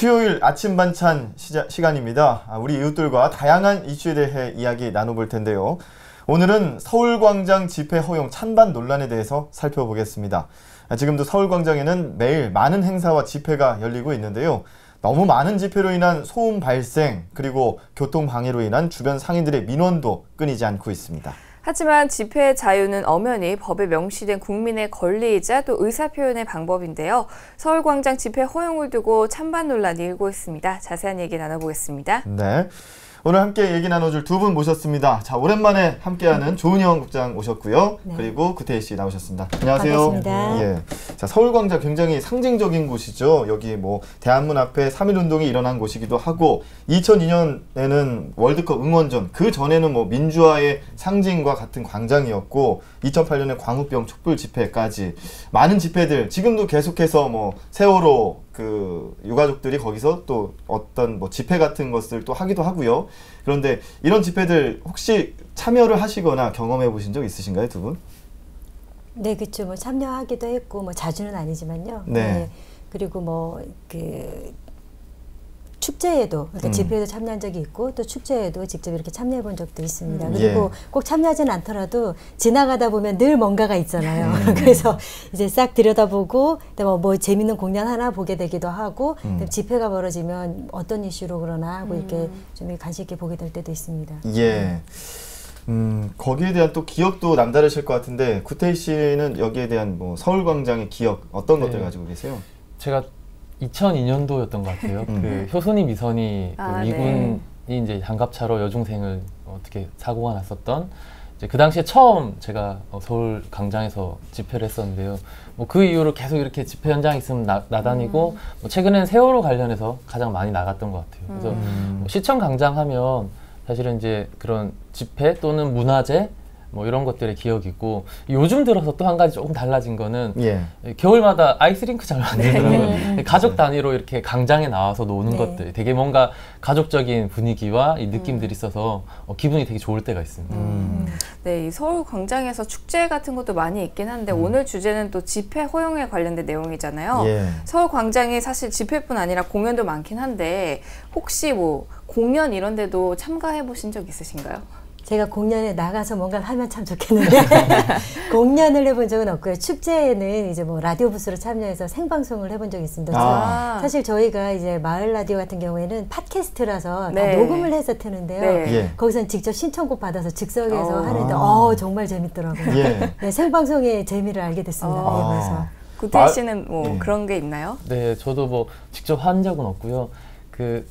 수요일 아침 반찬 시자, 시간입니다. 아, 우리 이웃들과 다양한 이슈에 대해 이야기 나눠볼 텐데요. 오늘은 서울광장 집회 허용 찬반 논란에 대해서 살펴보겠습니다. 아, 지금도 서울광장에는 매일 많은 행사와 집회가 열리고 있는데요. 너무 많은 집회로 인한 소음 발생 그리고 교통 방해로 인한 주변 상인들의 민원도 끊이지 않고 있습니다. 하지만 집회 자유는 엄연히 법에 명시된 국민의 권리이자 또 의사표현의 방법인데요. 서울광장 집회 허용을 두고 찬반 논란이 일고 있습니다. 자세한 얘기 나눠보겠습니다. 네. 오늘 함께 얘기 나눠줄 두 분 모셨습니다. 자, 오랜만에 함께하는 조은영 국장 오셨고요. 네. 그리고 구태희 씨 나오셨습니다. 안녕하세요. 반갑습니다. 예. 자, 서울광장 굉장히 상징적인 곳이죠. 여기 뭐 대한문 앞에 3.1운동이 일어난 곳이기도 하고 2002년에는 월드컵 응원전, 그 전에는 뭐 민주화의 상징과 같은 광장이었고 2008년에 광우병 촛불 집회까지 많은 집회들 지금도 계속해서 뭐 세월호 그 유가족들이 거기서 또 어떤 뭐 집회 같은 것을 또 하기도 하고요. 그런데 이런 집회들 혹시 참여를 하시거나 경험해 보신 적 있으신가요, 두 분? 네, 그렇죠. 뭐 참여하기도 했고 뭐 자주는 아니지만요. 네. 네. 그리고 뭐 그 축제에도 그러니까 음. 집회에도 참여한 적이 있고 또 축제에도 직접 이렇게 참여해 본 적도 있습니다. 음. 그리고 예. 꼭 참여하지는 않더라도 지나가다 보면 늘 뭔가가 있잖아요. 음. 그래서 이제 싹 들여다보고 뭐, 뭐 재밌는 공연 하나 보게 되기도 하고 음. 집회가 벌어지면 어떤 이슈로 그러나 하고 이렇게 음. 좀 관심 있게 보게 될 때도 있습니다. 예. 음, 거기에 대한 또 기억도 남다르실 것 같은데 구태희 씨는 여기에 대한 뭐 서울광장의 기억 어떤 네. 것들 가지고 계세요? 제가 2002년도였던 것 같아요. 음. 그 효순이 미선이 그 아, 그 미군이 네. 이제 장갑차로 여중생을 어떻게 사고가 났었던 이제 그 당시에 처음 제가 어, 서울 광장에서 집회를 했었는데요. 뭐 그 이후로 계속 이렇게 집회 현장 있으면 나, 나다니고 음. 뭐 최근엔 세월호 관련해서 가장 많이 나갔던 것 같아요. 그래서 음. 뭐 시청 광장 하면 사실은 이제 그런 집회 또는 문화재 뭐 이런 것들의 기억이고 요즘 들어서 또 한 가지 조금 달라진 거는 예. 겨울마다 아이스링크 잘 만들더라고요. 네. 네. 가족 단위로 이렇게 강장에 나와서 노는 네. 것들 되게 뭔가 가족적인 분위기와 이 느낌들이 음. 있어서 어, 기분이 되게 좋을 때가 있습니다. 음. 네, 이 서울 광장에서 축제 같은 것도 많이 있긴 한데 음. 오늘 주제는 또 집회 허용에 관련된 내용이잖아요. 예. 서울 광장에 사실 집회뿐 아니라 공연도 많긴 한데 혹시 뭐 공연 이런 데도 참가해 보신 적 있으신가요? 제가 공연에 나가서 뭔가 하면 참 좋겠는데 공연을 해본 적은 없고요. 축제에는 이제 뭐 라디오 부스로 참여해서 생방송을 해본 적이 있습니다. 아. 사실 저희가 이제 마을 라디오 같은 경우에는 팟캐스트라서 네. 녹음을 해서 트는데요. 네. 예. 거기서 직접 신청곡 받아서 즉석에서 어. 하는데 어 정말 재밌더라고요. 예. 네, 생방송의 재미를 알게 됐습니다. 어. 그래서 구태 씨는 뭐 네. 그런 게 있나요? 네, 저도 뭐 직접 한 적은 없고요. 그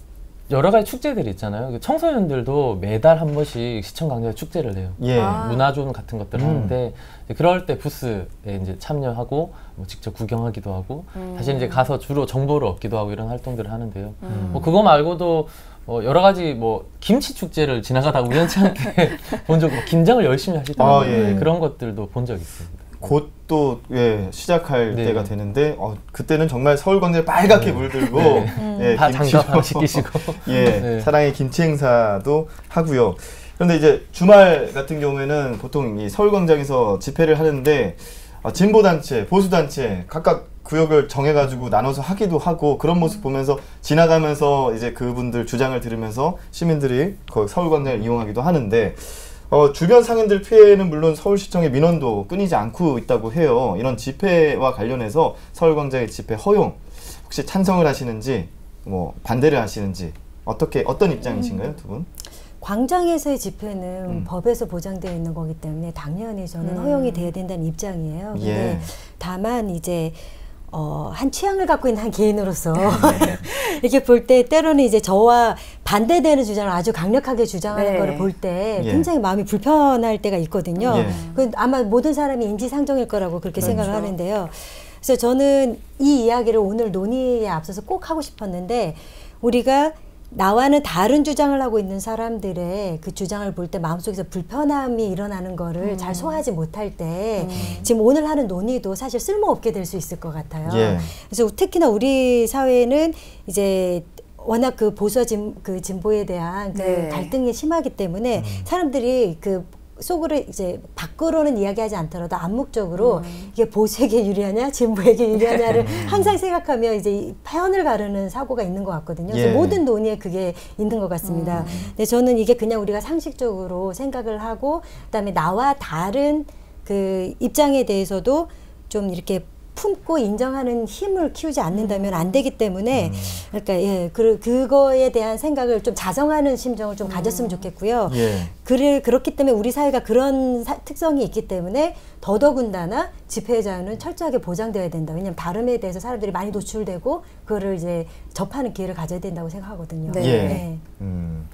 여러 가지 축제들이 있잖아요. 그 청소년들도 매달 한 번씩 시청 강좌 축제를 해요. 예. 아. 문화존 같은 것들을 음. 하는데 그럴 때 부스에 이제 참여하고 뭐 직접 구경하기도 하고 음. 사실 이제 가서 주로 정보를 얻기도 하고 이런 활동들을 하는데요. 음. 뭐 그거 말고도 뭐 여러 가지 뭐 김치 축제를 지나가다 우연치 않게 본 적, 뭐 김장을 열심히 하시더라고요. 아, 예. 그런 것들도 본 적 있습니다. 곧 또 예, 시작할 네. 때가 되는데 어, 그때는 정말 서울광장에 빨갛게 네. 물들고 네. 예, 다 장갑 시키시고 예, 네. 사랑의 김치 행사도 하고요. 그런데 이제 주말 같은 경우에는 보통 이 서울광장에서 집회를 하는데 어, 진보 단체, 보수 단체 각각 구역을 정해가지고 나눠서 하기도 하고 그런 모습 보면서 지나가면서 이제 그분들 주장을 들으면서 시민들이 그 서울광장을 이용하기도 하는데 어, 주변 상인들 피해는 물론 서울시청의 민원도 끊이지 않고 있다고 해요. 이런 집회와 관련해서 서울광장의 집회 허용 혹시 찬성을 하시는지 뭐 반대를 하시는지 어떻게 어떤 입장이신가요, 두 분? 광장에서의 집회는 음. 법에서 보장되어 있는 거기 때문에 당연히 저는 음. 허용이 돼야 된다는 입장이에요. 근데 예. 다만 이제 어, 한 취향을 갖고 있는 한 개인으로서 네. 이렇게 볼 때 때로는 이제 저와 반대되는 주장을 아주 강력하게 주장하는 네. 거를 볼때 예. 굉장히 마음이 불편할 때가 있거든요. 예. 그 아마 모든 사람이 인지상정일 거라고 그렇게 그렇죠. 생각을 하는데요. 그래서 저는 이 이야기를 오늘 논의에 앞서서 꼭 하고 싶었는데 우리가 나와는 다른 주장을 하고 있는 사람들의 그 주장을 볼 때 마음속에서 불편함이 일어나는 거를 음. 잘 소화하지 못할 때 음. 지금 오늘 하는 논의도 사실 쓸모없게 될 수 있을 것 같아요. 예. 그래서 특히나 우리 사회는 이제 워낙 그 보수와 진, 그 진보에 대한 그 네. 갈등이 심하기 때문에 음. 사람들이 그 속으로 이제 밖으로는 이야기하지 않더라도 암묵적으로 음. 이게 보수에게 유리하냐 진보에게 유리하냐를 음. 항상 생각하며 이제 편을 가르는 사고가 있는 것 같거든요. 예. 모든 논의에 그게 있는 것 같습니다. 음. 근데 저는 이게 그냥 우리가 상식적으로 생각을 하고 그다음에 나와 다른 그 입장에 대해서도 좀 이렇게 품고 인정하는 힘을 키우지 않는다면 안 되기 때문에 음. 그러니까 예 그, 그거에 대한 생각을 좀 자정하는 심정을 좀 가졌으면 음. 좋겠고요. 예. 그래 그렇기 때문에 우리 사회가 그런 사, 특성이 있기 때문에 더더군다나 집회 자유는 철저하게 보장되어야 된다. 왜냐하면 발음에 대해서 사람들이 많이 노출되고 그거를 이제 접하는 기회를 가져야 된다고 생각하거든요. 네. 예. 네. 음.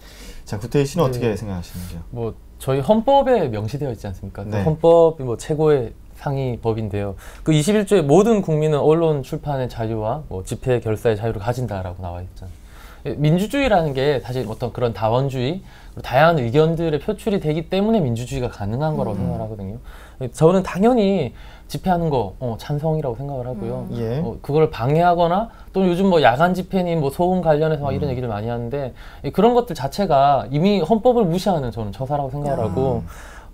자 구태희 씨는 네. 어떻게 생각하시는지요? 뭐 저희 헌법에 명시되어 있지 않습니까? 그 네. 그 헌법이 뭐 최고의 상위 법인데요. 그 21조에 모든 국민은 언론 출판의 자유와 뭐 집회 결사의 자유를 가진다라고 나와 있잖아요. 예, 민주주의라는 게 사실 어떤 그런 다원주의, 다양한 의견들의 표출이 되기 때문에 민주주의가 가능한 거라고 음. 생각하거든요. 예, 저는 당연히 집회하는 거 어, 찬성이라고 생각을 하고요. 음. 예. 어, 그걸 방해하거나 또 요즘 뭐 야간 집회니 뭐 소음 관련해서 막 음. 이런 얘기를 많이 하는데 예, 그런 것들 자체가 이미 헌법을 무시하는 저는 처사라고 생각을 하고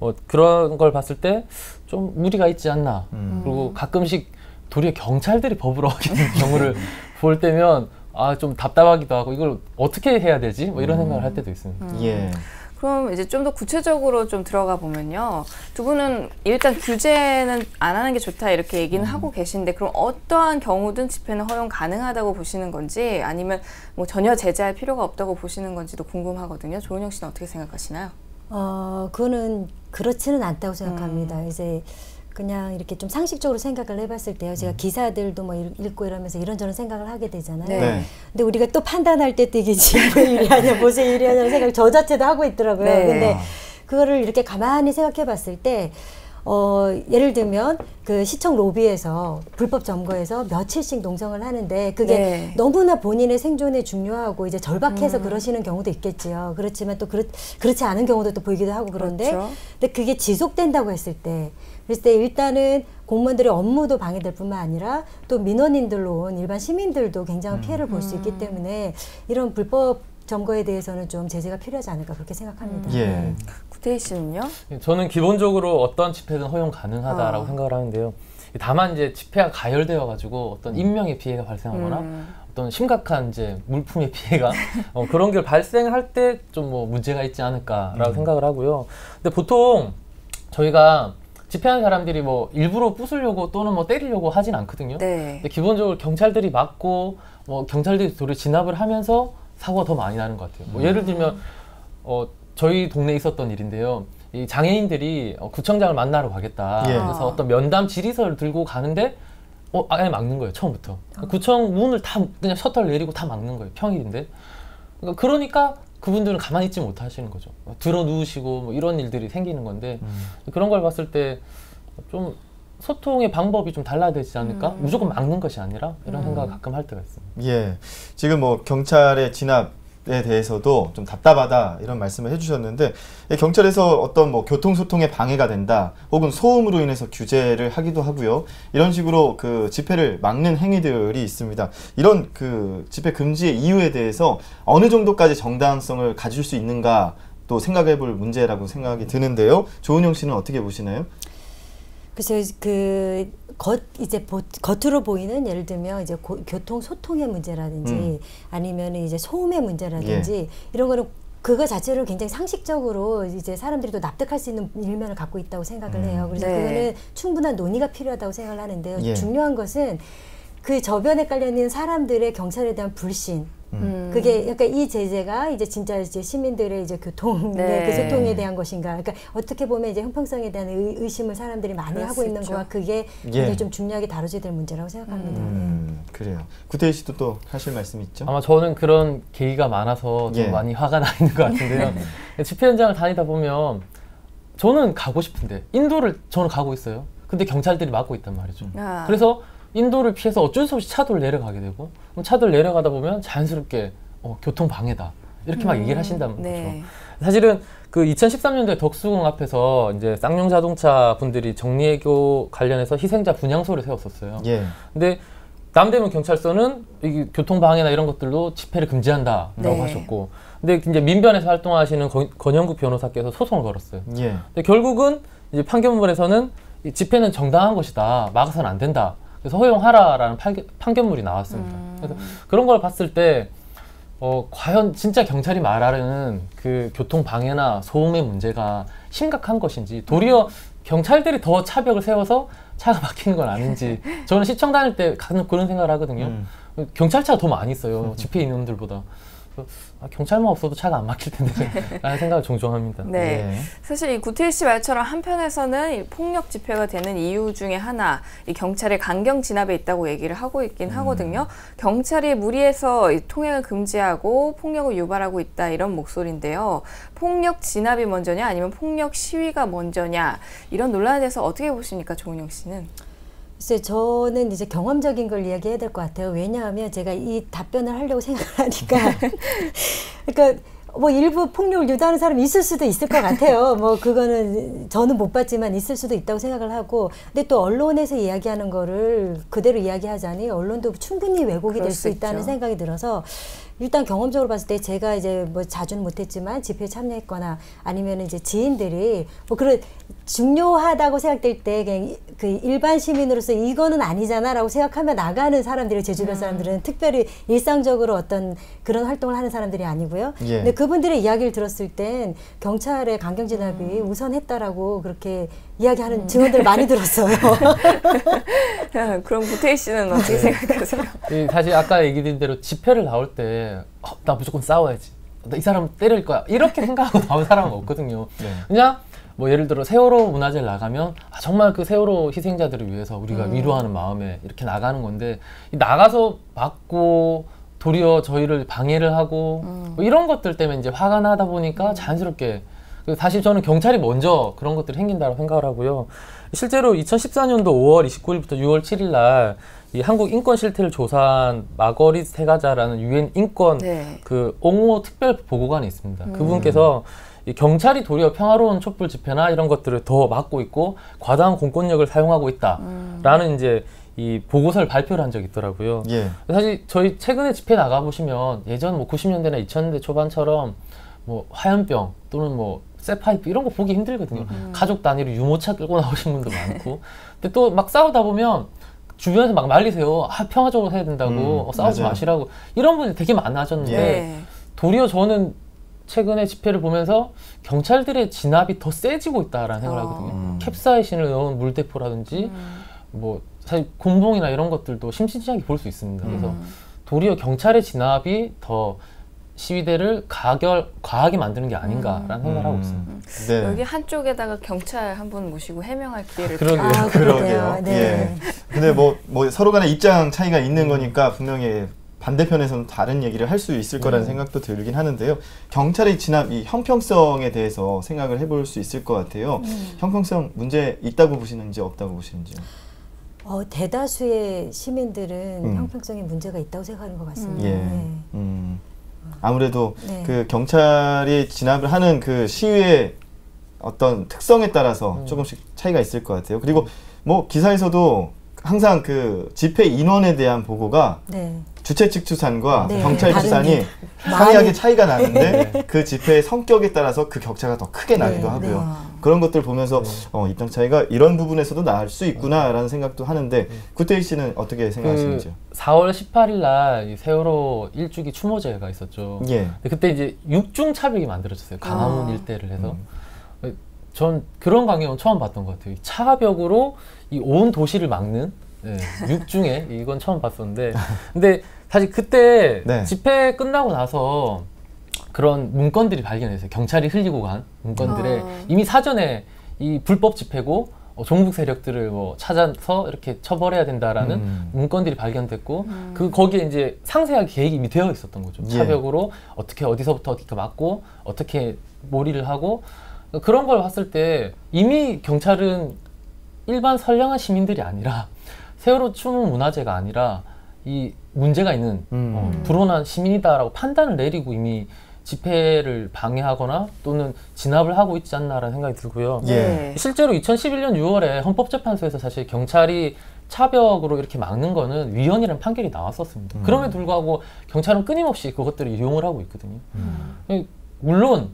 어, 그런 걸 봤을 때 좀 무리가 있지 않나. 음. 그리고 가끔씩 도리어 경찰들이 법을 어기는 경우를 볼 때면 아 좀 답답하기도 하고 이걸 어떻게 해야 되지? 뭐 이런 음. 생각을 할 때도 있습니다. 음. 예. 그럼 이제 좀 더 구체적으로 좀 들어가 보면요. 두 분은 일단 규제는 안 하는 게 좋다 이렇게 얘기는 음. 하고 계신데 그럼 어떠한 경우든 집회는 허용 가능하다고 보시는 건지 아니면 뭐 전혀 제재할 필요가 없다고 보시는 건지도 궁금하거든요. 조은영 씨는 어떻게 생각하시나요? 어, 그거는 그렇지는 않다고 생각합니다. 음. 이제 그냥 이렇게 좀 상식적으로 생각을 해봤을 때요. 제가 음. 기사들도 뭐 읽고 이러면서 이런저런 생각을 하게 되잖아요. 네. 근데 우리가 또 판단할 때 이게 진보 일이하냐, 보수 일이하냐는 생각을 저 자체도 하고 있더라고요. 네. 근데 그거를 이렇게 가만히 생각해 봤을 때 어, 예를 들면 그 시청 로비에서 불법 점거에서 며칠씩 농성을 하는데 그게 네. 너무나 본인의 생존에 중요하고 이제 절박해서 음. 그러시는 경우도 있겠지요. 그렇지만 또 그렇, 그렇지 않은 경우도 또 보이기도 하고 그런데 그렇죠. 근데 그게 지속된다고 했을 때 그랬을 때 일단은 공무원들의 업무도 방해될 뿐만 아니라 또 민원인들로 온 일반 시민들도 굉장한 음. 피해를 볼 수 있기 음. 때문에 이런 불법 점거에 대해서는 좀 제재가 필요하지 않을까 그렇게 생각합니다. 음. 예. 네. 구태희 씨는요? 예, 저는 기본적으로 어떤 집회든 허용 가능하다라고 어. 생각을 하는데요. 다만 이제 집회가 가열되어 가지고 어떤 음. 인명의 피해가 발생하거나 음. 어떤 심각한 이제 물품의 피해가 어, 그런 게 발생할 때 좀 뭐 문제가 있지 않을까라고 음. 생각을 하고요. 근데 보통 저희가 집회하는 사람들이 뭐 일부러 부수려고 또는 뭐 때리려고 하진 않거든요. 네. 근데 기본적으로 경찰들이 막고 뭐 경찰들이 도리 진압을 하면서 사고가 더 많이 나는 것 같아요. 뭐 예를 들면 어 저희 동네에 있었던 일인데요. 이 장애인들이 어, 구청장을 만나러 가겠다. 예. 그래서 어떤 면담 질의서를 들고 가는데 어 아예 막는 거예요 처음부터. 어. 구청 문을 다 그냥 셔터를 내리고 다 막는 거예요 평일인데. 그러니까, 그러니까 그분들은 가만히 있지 못하시는 거죠. 들어 누우시고 뭐 이런 일들이 생기는 건데 음. 그런 걸 봤을 때 좀 소통의 방법이 좀 달라야 되지 않을까? 음. 무조건 막는 것이 아니라 이런 음. 생각을 가끔 할 때가 있습니다. 예. 지금 뭐 경찰의 진압 에 대해서도 좀 답답하다 이런 말씀을 해주셨는데 경찰에서 어떤 뭐 교통 소통에 방해가 된다 혹은 소음으로 인해서 규제를 하기도 하고요. 이런 식으로 그 집회를 막는 행위들이 있습니다. 이런 그 집회 금지의 이유에 대해서 어느 정도까지 정당성을 가질 수 있는가 또 생각해볼 문제라고 생각이 드는데요. 조은영 씨는 어떻게 보시나요? 그래서 그 겉 이제 보, 겉으로 보이는 예를 들면 이제 고, 교통 소통의 문제라든지 음. 아니면 이제 소음의 문제라든지 예. 이런 거는 그거 자체를 굉장히 상식적으로 이제 사람들이 또 납득할 수 있는 일면을 갖고 있다고 생각을 음. 해요. 그래서 네. 그거는 충분한 논의가 필요하다고 생각을 하는데요. 예. 중요한 것은 그 저변에 깔려 있는 사람들의 경찰에 대한 불신, 음. 그게 그러니까 이 제재가 이제 진짜 이제 시민들의 이제 교통 네. 그 소통에 대한 것인가. 그러니까 어떻게 보면 이제 형평성에 대한 의, 심을 사람들이 많이 하고 있는 거와 그게 예. 좀 중요하게 다뤄져야 될 문제라고 생각합니다. 음. 네. 그래요. 구태희 씨도 또 하실 말씀 있죠? 아마 저는 그런 계기가 많아서 좀 예. 많이 화가 나 있는 것 같은데요. 집회 현장을 다니다 보면 저는 가고 싶은데 인도를 저는 가고 있어요. 근데 경찰들이 막고 있단 말이죠. 아. 그래서 인도를 피해서 어쩔 수 없이 차도를 내려가게 되고 차도를 내려가다 보면 자연스럽게 어, 교통 방해다 이렇게 막 음, 얘기를 하신다는 네. 거죠. 사실은 그 2013년도에 덕수궁 앞에서 이제 쌍용 자동차 분들이 정리해교 관련해서 희생자 분향소를 세웠었어요. 예. 근데 남대문 경찰서는 이 교통 방해나 이런 것들로 집회를 금지한다라고 네. 하셨고 근데 이제 민변에서 활동하시는 권, 영국 변호사께서 소송을 걸었어요. 예. 근데 결국은 이제 판결문에서는 집회는 정당한 것이다. 막아서는 안 된다. 그래서 허용하라라는 판결물이 나왔습니다. 음. 그래서 그런 걸 봤을 때 어, 과연 진짜 경찰이 말하는 그 교통 방해나 소음의 문제가 심각한 것인지 도리어 경찰들이 더 차벽을 세워서 차가 막히는 건 아닌지 저는 시청 다닐 때 가끔 그런 생각을 하거든요. 음. 경찰차가 더 많이 있어요. 집회 인원들보다. 아, 경찰만 없어도 차가 안 막힐 텐데 라는 생각을 종종 합니다. 네. 네. 사실 이 구태일 씨 말처럼 한편에서는 폭력 집회가 되는 이유 중에 하나 이 경찰의 강경 진압에 있다고 얘기를 하고 있긴 음. 하거든요. 경찰이 무리해서 통행을 금지하고 폭력을 유발하고 있다 이런 목소리인데요. 폭력 진압이 먼저냐 아니면 폭력 시위가 먼저냐 이런 논란에 대해서 어떻게 보십니까 조은영 씨는? 글쎄 저는 이제 경험적인 걸 이야기해야 될 것 같아요. 왜냐하면 제가 이 답변을 하려고 생각하니까 그러니까 뭐 일부 폭력을 유도하는 사람이 있을 수도 있을 것 같아요. 뭐 그거는 저는 못 봤지만 있을 수도 있다고 생각을 하고, 근데 또 언론에서 이야기하는 거를 그대로 이야기하자니 언론도 충분히 왜곡이 될 수 있다는 생각이 들어서 일단 경험적으로 봤을 때 제가 이제 뭐 자주는 못했지만 집회에 참여했거나 아니면 이제 지인들이 뭐 그런 중요하다고 생각될 때 그냥 그 일반 시민으로서 이거는 아니잖아라고 생각하면 나가는 사람들이 제 주변 음. 사람들은 음. 특별히 일상적으로 어떤 그런 활동을 하는 사람들이 아니고요. 예. 근데 그분들의 이야기를 들었을 땐 경찰의 강경 진압이 음. 우선했다라고 그렇게 이야기하는 음. 증언들을 많이 들었어요. 그럼 구태희 씨는 어떻게 네. 생각하세요? 사실 아까 얘기 드린 대로 집회를 나올 때나 어, 무조건 싸워야지. 나 이 사람 때릴 거야. 이렇게 생각하고 나온 사람은 없거든요. 네. 그냥 뭐 예를 들어 세월호 문화제를 나가면 아, 정말 그 세월호 희생자들을 위해서 우리가 음. 위로하는 마음에 이렇게 나가는 건데 나가서 맞고 도리어 저희를 방해를 하고 음. 뭐 이런 것들 때문에 이제 화가 나다 보니까 음. 자연스럽게 사실 저는 경찰이 먼저 그런 것들이 생긴다고 생각을 하고요. 실제로 2014년도 5월 29일부터 6월 7일 날 이 한국 인권 실태를 조사한 마거릿 세가자라는 유엔 인권 네. 그 옹호 특별 보고관이 있습니다. 음. 그분께서 이 경찰이 도리어 평화로운 촛불 집회나 이런 것들을 더 막고 있고 과다한 공권력을 사용하고 있다라는 음. 이제 이 보고서를 발표를 한 적이 있더라고요. 예. 사실 저희 최근에 집회 나가 보시면 예전 뭐 90년대나 2000년대 초반처럼 뭐 화염병 또는 뭐 쇠파이프 이런 거 보기 힘들거든요. 음. 가족 단위로 유모차 끌고 나오신 분도 많고. 근데 또 막 싸우다 보면 주변에서 막 말리세요. 아, 평화적으로 해야 된다고. 음, 어, 싸우지 맞아요. 마시라고. 이런 분이 되게 많아졌는데 예. 도리어 저는 최근에 집회를 보면서 경찰들의 진압이 더 세지고 있다라는 생각을 어. 하거든요. 음. 캡사이신을 넣은 물대포라든지 음. 뭐 사실 곤봉이나 이런 것들도 심심치하게 볼 수 있습니다. 그래서 음. 도리어 경찰의 진압이 더 시위대를 가결 과하게 만드는 게 아닌가라는 음. 생각을 하고 있습니다. 음. 네. 여기 한쪽에다가 경찰 한 분 모시고 해명할 기회를 그러게요. 아, 그러게요. 네. 예. 근데 뭐, 뭐 서로 간에 입장 차이가 있는 음. 거니까 분명히 반대편에서는 다른 얘기를 할 수 있을 거라는 음. 생각도 들긴 하는데요. 경찰의 진압, 이 형평성에 대해서 생각을 해볼 수 있을 것 같아요. 음. 형평성 문제 있다고 보시는지 없다고 보시는지요? 어, 대다수의 시민들은 음. 형평성에 문제가 있다고 생각하는 것 같습니다. 예. 네. 음. 아무래도 네. 그 경찰이 진압을 하는 그 시위의 어떤 특성에 따라서 음. 조금씩 차이가 있을 것 같아요. 그리고 뭐 기사에서도 항상 그 집회 인원에 대한 보고가 네. 주최 측 추산과 네. 경찰 추산이 상이하게 차이가 나는데 네. 그 집회의 성격에 따라서 그 격차가 더 크게 네. 나기도 하고요. 네. 그런 것들 보면서 네. 어, 입장 차이가 이런 부분에서도 날수 있구나라는 생각도 하는데 구태희 씨는 어떻게 생각하시는지요? 그 4월 18일 날 세월호 일주기 추모제가 있었죠. 예. 그때 이제 육중 차벽이 만들어졌어요. 강화문 아. 일대를 해서. 음. 전 그런 광경은 처음 봤던 것 같아요. 차벽으로 이 온 도시를 막는 네, 육중에 이건 처음 봤었는데 근데 사실 그때 네. 집회 끝나고 나서 그런 문건들이 발견됐어요. 경찰이 흘리고 간 문건들에 아. 이미 사전에 이 불법 집회고 어, 종북 세력들을 뭐 찾아서 이렇게 처벌해야 된다라는 음. 문건들이 발견됐고 음. 그 거기에 이제 상세하게 계획이 이미 되어 있었던 거죠. 예. 차벽으로 어떻게 어디서부터 어떻게 막고 어떻게 몰이를 하고 그런 걸 봤을 때 이미 경찰은 일반 선량한 시민들이 아니라 세월호 추모 문화재가 아니라 이 문제가 있는 음. 어, 불온한 시민이다라고 판단을 내리고 이미 집회를 방해하거나 또는 진압을 하고 있지 않나라는 생각이 들고요. 예. 실제로 2011년 6월에 헌법재판소에서 사실 경찰이 차벽으로 이렇게 막는 거는 위헌이라는 판결이 나왔었습니다. 음. 그럼에도 불구하고 경찰은 끊임없이 그것들을 이용을 하고 있거든요. 음. 물론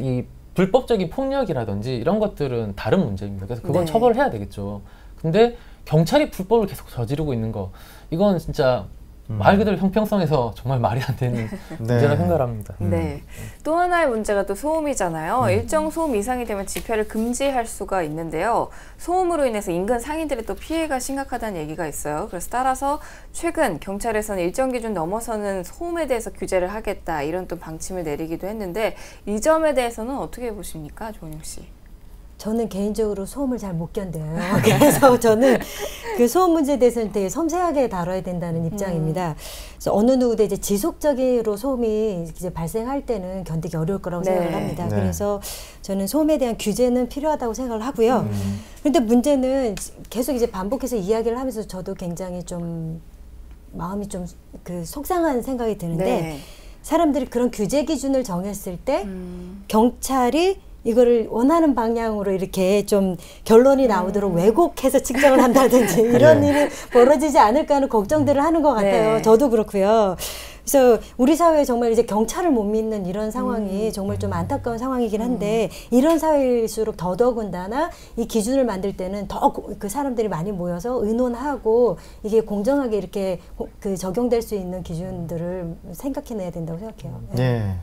이 불법적인 폭력이라든지 이런 것들은 다른 문제입니다. 그래서 그건 네. 처벌을 해야 되겠죠. 근데 경찰이 불법을 계속 저지르고 있는 거 이건 진짜 음. 말 그대로 형평성에서 정말 말이 안 되는 네. 문제라 생각합니다. 음. 네. 또 하나의 문제가 또 소음이잖아요. 음. 일정 소음 이상이 되면 집회를 금지할 수가 있는데요. 소음으로 인해서 인근 상인들의 또 피해가 심각하다는 얘기가 있어요. 그래서 따라서 최근 경찰에서는 일정 기준 넘어서는 소음에 대해서 규제를 하겠다 이런 또 방침을 내리기도 했는데 이 점에 대해서는 어떻게 보십니까, 조은영 씨? 저는 개인적으로 소음을 잘 못 견뎌요. 그래서 저는 그 소음 문제에 대해서는 되게 섬세하게 다뤄야 된다는 음. 입장입니다. 그래서 어느 누구도 이제 지속적으로 소음이 이제 발생할 때는 견디기 어려울 거라고 네. 생각을 합니다. 네. 그래서 저는 소음에 대한 규제는 필요하다고 생각을 하고요. 음. 그런데 문제는 계속 이제 반복해서 이야기를 하면서 저도 굉장히 좀 마음이 좀 그 속상한 생각이 드는데 네. 사람들이 그런 규제 기준을 정했을 때 음. 경찰이 이거를 원하는 방향으로 이렇게 좀 결론이 나오도록 음. 왜곡해서 측정을 한다든지 이런 네. 일이 벌어지지 않을까 하는 걱정들을 하는 것 같아요. 네. 저도 그렇고요. 그래서 우리 사회에 정말 이제 경찰을 못 믿는 이런 상황이 음. 정말 좀 안타까운 상황이긴 한데 음. 이런 사회일수록 더더군다나 이 기준을 만들 때는 더 그 사람들이 많이 모여서 의논하고 이게 공정하게 이렇게 그 적용될 수 있는 기준들을 생각해내야 된다고 생각해요. 네. 네,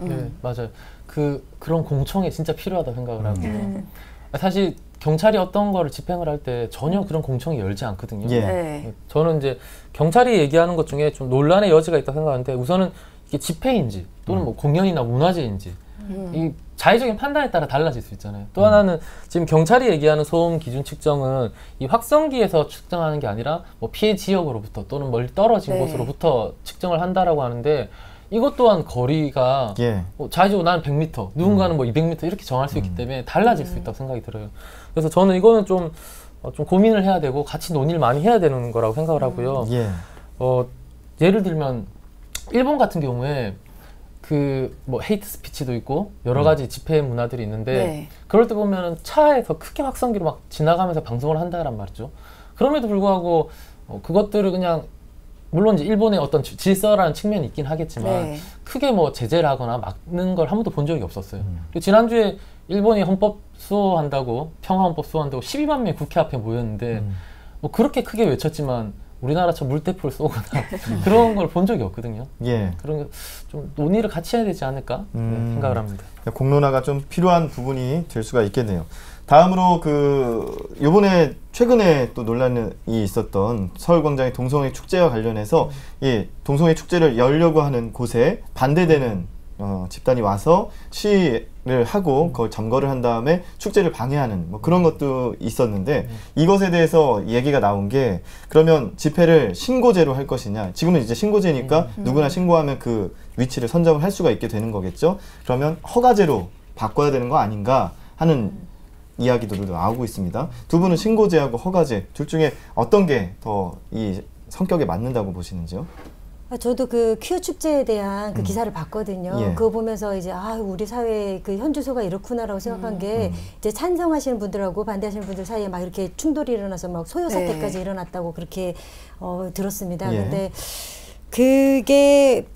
음. 맞아요. 그 그런 공청회 진짜 필요하다 생각을 하고 음. 사실 경찰이 어떤 거를 집행을 할 때 전혀 그런 공청회 열지 않거든요. 예. 네. 저는 이제 경찰이 얘기하는 것 중에 좀 논란의 여지가 있다 생각하는데 우선은 이게 집회인지 또는 뭐 음. 공연이나 문화재인지 음. 이 자의적인 판단에 따라 달라질 수 있잖아요. 또 음. 하나는 지금 경찰이 얘기하는 소음 기준 측정은 이 확성기에서 측정하는 게 아니라 뭐 피해 지역으로부터 또는 멀리 떨어진 네. 곳으로부터 측정을 한다라고 하는데 이것 또한 거리가 예. 뭐 자주 나는 100m, 누군가는 음. 뭐 200m 이렇게 정할 수 있기 음. 때문에 달라질 수 음. 있다고 생각이 들어요. 그래서 저는 이거는 좀, 어, 좀 고민을 해야 되고 같이 논의를 많이 해야 되는 거라고 생각을 하고요. 예. 어, 예를 들면 일본 같은 경우에 그뭐 헤이트 스피치도 있고 여러 가지 집회 문화들이 있는데 네. 그럴 때 보면은 차에서 크게 확성기로 막 지나가면서 방송을 한다란 말이죠. 그럼에도 불구하고 어, 그것들을 그냥 물론 이제 일본의 어떤 질서라는 측면이 있긴 하겠지만 네. 크게 뭐 제재를 하거나 막는 걸 한 번도 본 적이 없었어요. 음. 지난주에 일본이 헌법 수호한다고 평화 헌법 수호한다고 12만 명이 국회 앞에 모였는데 음. 뭐 그렇게 크게 외쳤지만 우리나라처럼 물대포를 쏘거나 음. 그런 걸 본 적이 없거든요. 예. 그런 좀 논의를 같이 해야 되지 않을까 음. 생각을 합니다. 공론화가 좀 필요한 부분이 될 수가 있겠네요. 다음으로 그 요번에 최근에 또 논란이 있었던 서울광장의 동성애 축제와 관련해서 예 동성애 축제를 열려고 하는 곳에 반대되는 어, 집단이 와서 시위를 하고 그걸 점거를 한 다음에 축제를 방해하는 뭐 그런 것도 있었는데 이것에 대해서 얘기가 나온 게 그러면 집회를 신고제로 할 것이냐 지금은 이제 신고제니까 음. 누구나 신고하면 그 위치를 선정을 할 수가 있게 되는 거겠죠 그러면 허가제로 바꿔야 되는 거 아닌가 하는 이야기도 나오고 있습니다. 두 분은 신고제하고 허가제 둘 중에 어떤 게 더 이 성격에 맞는다고 보시는지요? 아, 저도 그 퀴어 축제에 대한 그 음. 기사를 봤거든요. 예. 그거 보면서 이제 아 우리 사회 그 현주소가 이렇구나라고 생각한 음. 게 음. 이제 찬성하시는 분들하고 반대하시는 분들 사이에 막 이렇게 충돌이 일어나서 막 소요 사태까지 네. 일어났다고 그렇게 어, 들었습니다. 예. 근데 그게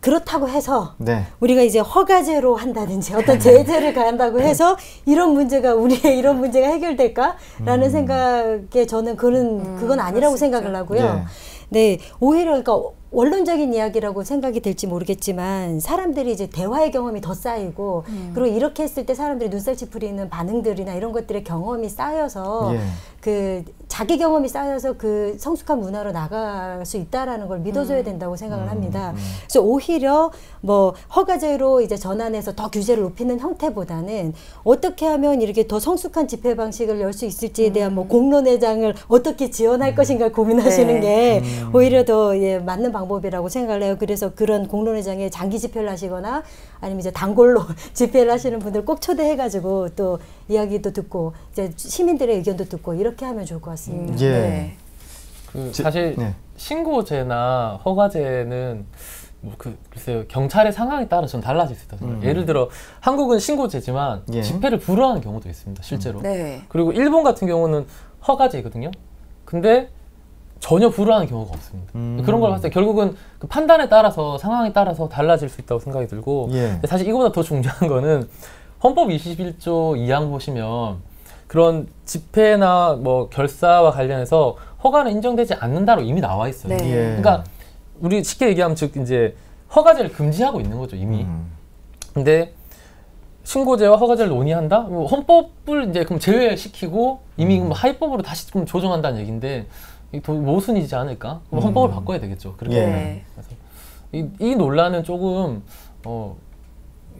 그렇다고 해서 네. 우리가 이제 허가제로 한다든지 어떤 제재를 가한다고 해서 이런 문제가 우리의 이런 문제가 해결될까라는 음. 생각에 저는 그는 음, 그건 아니라고 생각을 하고요. 네. 네, 오히려 그러니까 원론적인 이야기라고 생각이 될지 모르겠지만 사람들이 이제 대화의 경험이 더 쌓이고 음. 그리고 이렇게 했을 때 사람들이 눈살 찌푸리는 반응들이나 이런 것들의 경험이 쌓여서 예. 그 자기 경험이 쌓여서 그 성숙한 문화로 나갈 수 있다라는 걸 믿어줘야 음. 된다고 생각을 음. 합니다. 음. 그래서 오히려 뭐 허가제로 이제 전환해서 더 규제를 높이는 형태보다는 어떻게 하면 이렇게 더 성숙한 집회 방식을 열 수 있을지에 대한 뭐 음. 공론회장을 어떻게 지원할 음. 것인가 고민하시는 네. 게 오히려 더 예, 맞는 방법이라고 생각을 해요. 그래서 그런 공론회장에 장기 집회를 하시거나 아니면 이제 단골로 집회를 하시는 분들 꼭 초대해가지고 또 이야기도 듣고 이제 시민들의 의견도 듣고 이렇게 하면 좋을 것 같습니다. 음, 예. 네. 그 사실 네. 신고제나 허가제는 뭐그 글쎄요 경찰의 상황에 따라 좀 달라질 수 있다. 음. 예를 들어 한국은 신고제지만 예. 집회를 불허하는 경우도 있습니다. 실제로. 음. 네. 그리고 일본 같은 경우는 허가제거든요. 근데 전혀 불허하는 경우가 없습니다. 음. 그런 걸 봤을 때 결국은 그 판단에 따라서 상황에 따라서 달라질 수 있다고 생각이 들고 예. 사실 이거보다 더 중요한 거는 헌법 21조 2항 보시면 그런 집회나 뭐 결사와 관련해서 허가는 인정되지 않는다로 이미 나와 있어요. 네. 예. 그러니까 우리 쉽게 얘기하면 즉 이제 허가제를 금지하고 있는 거죠 이미. 음. 근데 신고제와 허가제를 논의한다? 뭐 헌법을 이제 그럼 제외시키고 이미 음. 하위법으로 다시 좀 조정한다는 얘기인데 모순이지 않을까? 음. 헌법을 바꿔야 되겠죠. 그렇게 예. 그래서 이, 이 논란은 조금 어,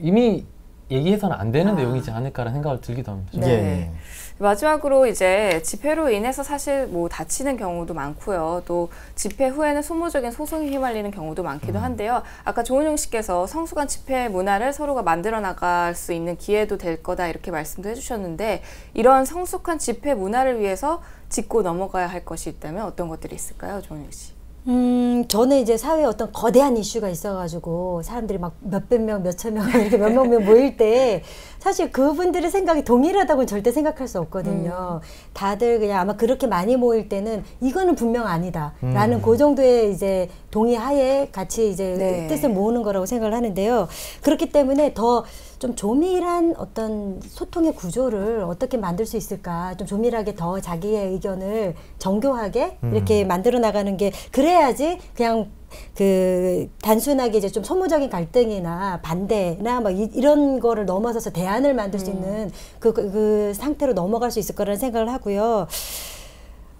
이미 얘기해서는 안 되는 아. 내용이지 않을까라는 생각을 들기도 합니다. 네. 예. 마지막으로 이제 집회로 인해서 사실 뭐 다치는 경우도 많고요. 또 집회 후에는 소모적인 소송이 휘말리는 경우도 많기도 음. 한데요. 아까 조은용 씨께서 성수관 집회 문화를 서로가 만들어 나갈 수 있는 기회도 될 거다 이렇게 말씀도 해주셨는데 이런 성숙한 집회 문화를 위해서 짚고 넘어가야 할 것이 있다면 어떤 것들이 있을까요, 조은용 씨? 음, 저는 이제 사회에 어떤 거대한 이슈가 있어가지고 사람들이 막 몇백 명, 몇천 명 이렇게 몇몇 명 모일 때 사실 그분들의 생각이 동일하다고는 절대 생각할 수 없거든요. 음. 다들 그냥 아마 그렇게 많이 모일 때는 이거는 분명 아니다라는 음. 그 정도의 이제 동의하에 같이 이제 네. 뜻을 모으는 거라고 생각을 하는데요. 그렇기 때문에 더 좀 조밀한 어떤 소통의 구조를 어떻게 만들 수 있을까 좀 조밀하게 더 자기의 의견을 정교하게 음. 이렇게 만들어 나가는 게 그래야지 그냥 그 단순하게 이제 좀 소모적인 갈등이나 반대나 뭐 이, 런 거를 넘어서서 대안을 만들 수 음. 있는 그, 그, 그 상태로 넘어갈 수 있을 거라는 생각을 하고요.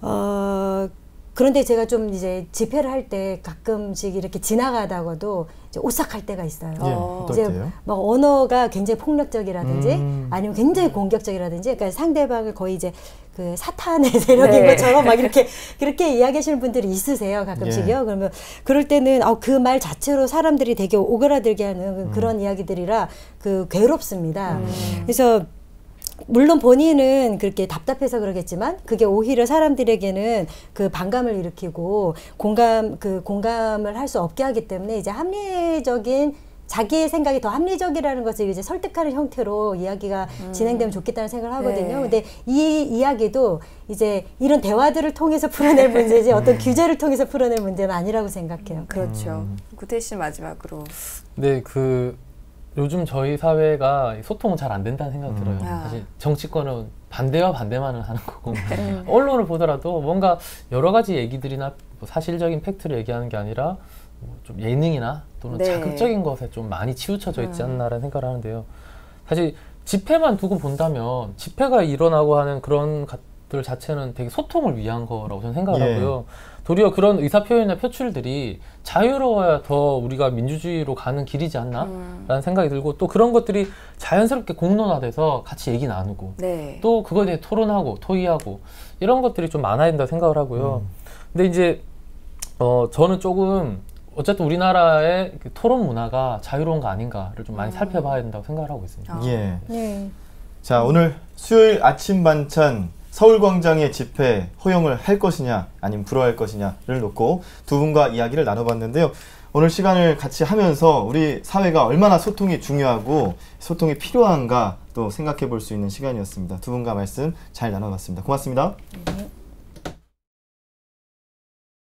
어, 그런데 제가 좀 이제 집회를 할 때 가끔씩 이렇게 지나가다가도 이제 오싹할 때가 있어요. 예, 이제 막 언어가 굉장히 폭력적이라든지 음. 아니면 굉장히 공격적이라든지 그러니까 상대방을 거의 이제 그 사탄의 세력인 네. 것처럼 막 이렇게 그렇게 이야기하시는 분들이 있으세요 가끔씩요. 예. 그러면 그럴 때는 어, 그 말 자체로 사람들이 되게 오그라들게 하는 음. 그런 이야기들이라 그 괴롭습니다. 음. 그래서 물론 본인은 그렇게 답답해서 그러겠지만 그게 오히려 사람들에게는 그 반감을 일으키고 공감 그 공감을 할 수 없게 하기 때문에 이제 합리적인 자기의 생각이 더 합리적이라는 것을 이제 설득하는 형태로 이야기가 음. 진행되면 좋겠다는 생각을 하거든요. 네. 근데 이 이야기도 이제 이런 대화들을 통해서 풀어낼 문제지 어떤 음. 규제를 통해서 풀어낼 문제는 아니라고 생각해요. 그렇죠. 음. 구태 씨 마지막으로. 네, 그 요즘 저희 사회가 소통은 잘 안 된다는 생각이 음. 들어요. 아. 사실 정치권은 반대와 반대만을 하는 거고 네. 언론을 보더라도 뭔가 여러 가지 얘기들이나 뭐 사실적인 팩트를 얘기하는 게 아니라 뭐 좀 예능이나 또는 네. 자극적인 것에 좀 많이 치우쳐져 있지 음. 않나라는 생각을 하는데요. 사실 집회만 두고 본다면 집회가 일어나고 하는 그런 것들 자체는 되게 소통을 위한 거라고 저는 생각을 예. 하고요. 도리어 그런 의사 표현이나 표출들이 자유로워야 더 우리가 민주주의로 가는 길이지 않나라는 음. 생각이 들고 또 그런 것들이 자연스럽게 공론화돼서 같이 얘기 나누고 네. 또 그거에 대해 토론하고 토의하고 이런 것들이 좀 많아야 된다 생각을 하고요. 음. 근데 이제 어 저는 조금 어쨌든 우리나라의 그 토론 문화가 자유로운 거 아닌가를 좀 많이 음. 살펴봐야 된다고 생각을 하고 있습니다. 아. 예. 네. 자 오늘 수요일 아침 반찬 서울광장의 집회 허용을 할 것이냐 아니면 불허할 것이냐를 놓고 두 분과 이야기를 나눠봤는데요. 오늘 시간을 같이 하면서 우리 사회가 얼마나 소통이 중요하고 소통이 필요한가 또 생각해 볼 수 있는 시간이었습니다. 두 분과 말씀 잘 나눠봤습니다. 고맙습니다. 네.